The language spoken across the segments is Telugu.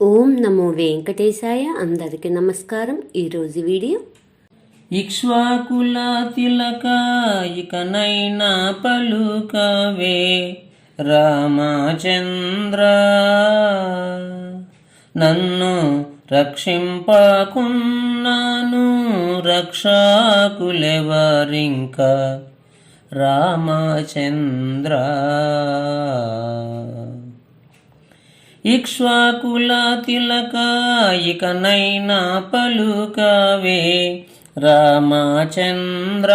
ఓం నమో వెంకటేశాయ అందరికీ నమస్కారం. ఈరోజు వీడియో ఇక్ష్వాకుల తిలక ఇకనైనా పలుకవే రామచంద్ర. నన్ను రక్షింపకున్నాను రక్షాకులెవరింక రామచంద్ర. ఇక్ష్వాకుల తిలక పలుకవే. రామచంద్ర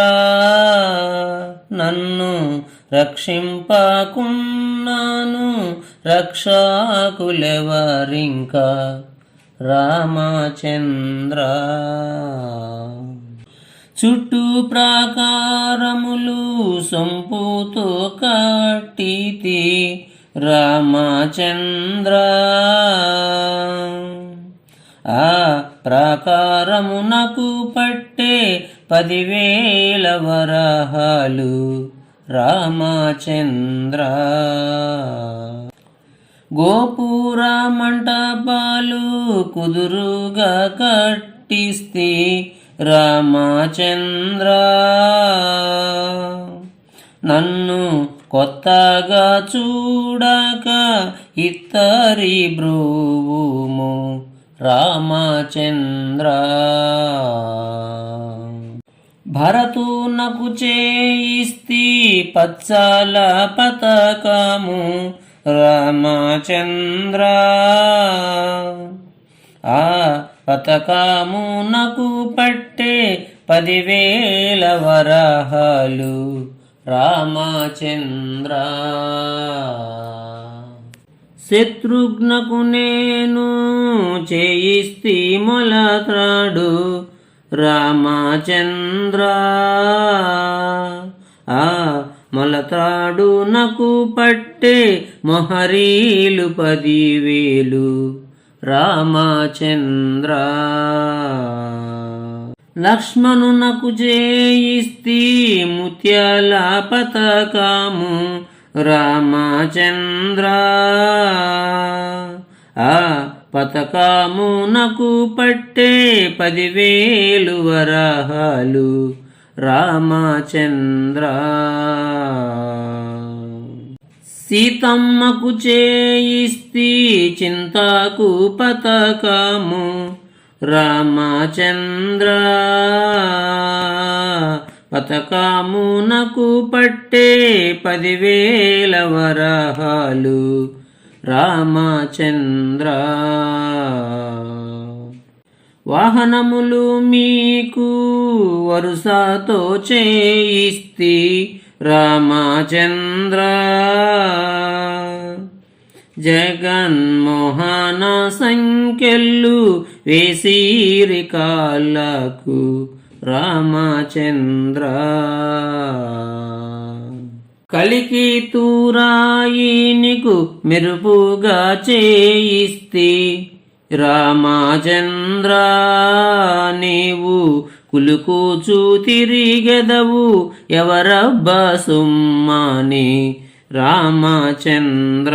నన్ను రక్షింపకున్నాను రక్షాకులెవరింక? రామచంద్ర. చుట్టూ ప్రాకారములు సొంపుతో కట్టితే రామచంద్ర. ఆ ప్రాకారమునకు పట్టే పదివేల వరహాలు రామచంద్ర. గోపుర మంటపాలు కుదురుగా కట్టిస్తే రామచంద్ర. నన్ను కొత్తగా చూడక ఇత్తరి బ్రువుము రామచంద్ర. భరతునకు చేయిస్తి పచ్చల పతకము రామచంద్ర. ఆ పతకమునకు పట్టే పదివేల వరహాలు రామచంద్ర. శత్రుఘ్నకు నేను చేయిస్తి మొలత్రాడు రామచంద్ర. ఆ మొలత్రాడు నాకు పట్టే మొహరీలు పదివేలు. రామచంద్ర. లక్ష్మణునకు జయిస్తి ముత్యాల పతకము రామచంద్ర ఆ పతకమునకు పట్టే పదివేలు వరహాలు. రామచంద్ర సీతమ్మకు చేయిస్తి చింతకు పతకము. రామచంద్ర. పతకామునకు పట్టే పదివేల వరహాలు. రామచంద్ర. వాహనములు మీకు వరుసతో చేయిస్తి రామచంద్ర. జగన్మోహన సంఖ్యలు వేసీరి కాళ్ళకు రామచంద్ర. కలికి తూరాయినికు మెరుపుగా చేయిస్తే రామచంద్ర. నీవు కులుకూచు తిరిగెదవు ఎవరబ్బా సుమ్మాని రామచంద్ర.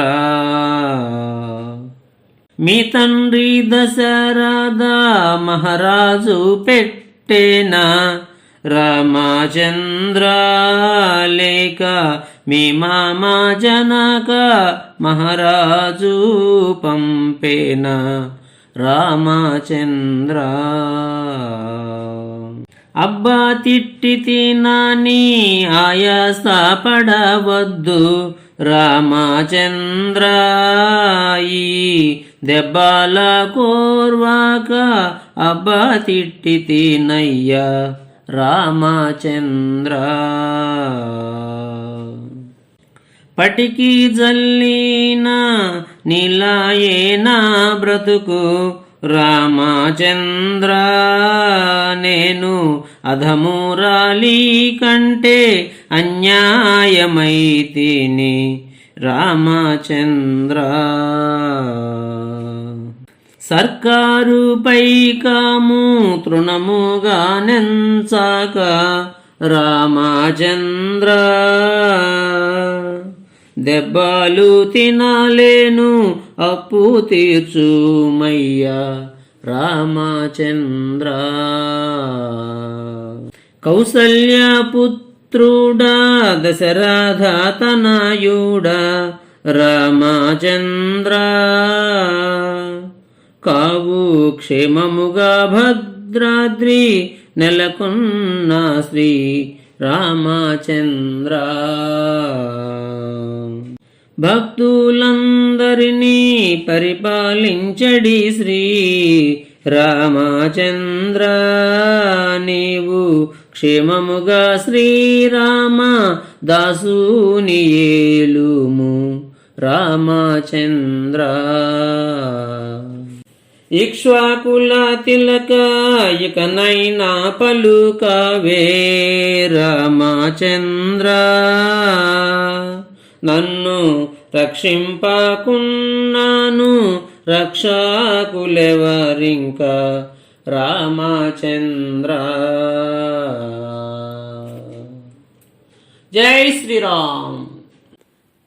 మీ తండ్రి దశరథ మహారాజు పెట్టేనా రామచంద్ర లేక మీ మామ జనక మహారాజు పంపేనా రామచంద్ర. అబ్బా తిట్టి తినని ఆయాస పడవద్దు. రామచంద్రాయి దెబ్బల కోర్వాక అబ్బ తిట్టి తినయ్యా రామచంద్ర. పటికి జల్లిన నిలాయేనా బ్రతుకు రామచంద్ర నేను అధమురాలి కంటే అన్యాయమైతిని. రామచంద్ర. సర్కారుపై కాము తృణముగా నెంచాక రామచంద్ర. దెబ్బలు తినాలేను అప్పు తీర్చుమయ్యా రామచంద్ర. కౌసల్యపుత్రుడా దశరథతనయుడా రామచంద్ర. కావు క్షేమముగా భద్రాద్రి నెలకొన్న శ్రీ రామచంద్ర. భక్తులందరినీ పరిపాలించడి శ్రీ రామచంద్ర. నీవు క్షేమముగా శ్రీరామ దాసుని ఏలుము. రామచంద్ర. ఇక్ష్వాకుల తిలక ఇకనైనా పలుకవే రామచంద్ర నన్ను రక్షింపకున్నాను రక్షకులెవరింక రామచంద్ర. జై Shriram.